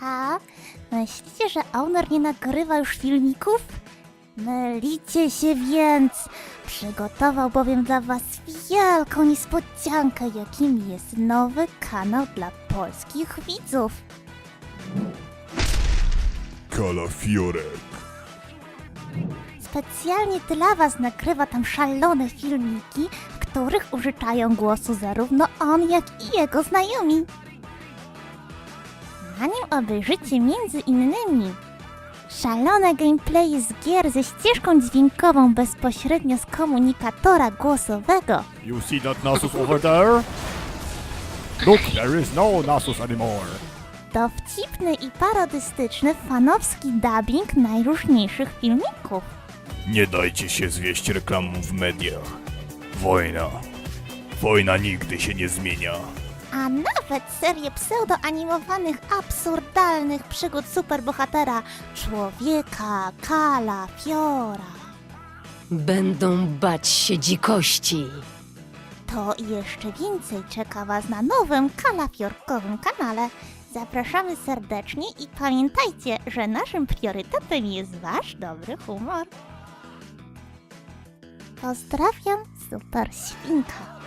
Ha? Myślicie, że Owner nie nagrywa już filmików? Mylicie się więc! Przygotował bowiem dla was wielką niespodziankę, jakim jest nowy kanał dla polskich widzów. Kalafiorek. Specjalnie dla was nagrywa tam szalone filmiki, w których użyczają głosu zarówno on, jak i jego znajomi. Obejrzycie między innymi szalone gameplay z gier ze ścieżką dźwiękową bezpośrednio z komunikatora głosowego, You see that Nasus over there? Look, there is no Nasus anymore. dowcipny i parodystyczny fanowski dubbing najróżniejszych filmików. Nie dajcie się zwieść reklamom w mediach. Wojna. Wojna nigdy się nie zmienia. A nawet serię pseudoanimowanych, absurdalnych przygód superbohatera Człowieka Kalafiora. Będą bać się dzikości. To i jeszcze więcej czeka Was na nowym kalafiorkowym kanale. Zapraszamy serdecznie i pamiętajcie, że naszym priorytetem jest Wasz dobry humor. Pozdrawiam, Super Świnka.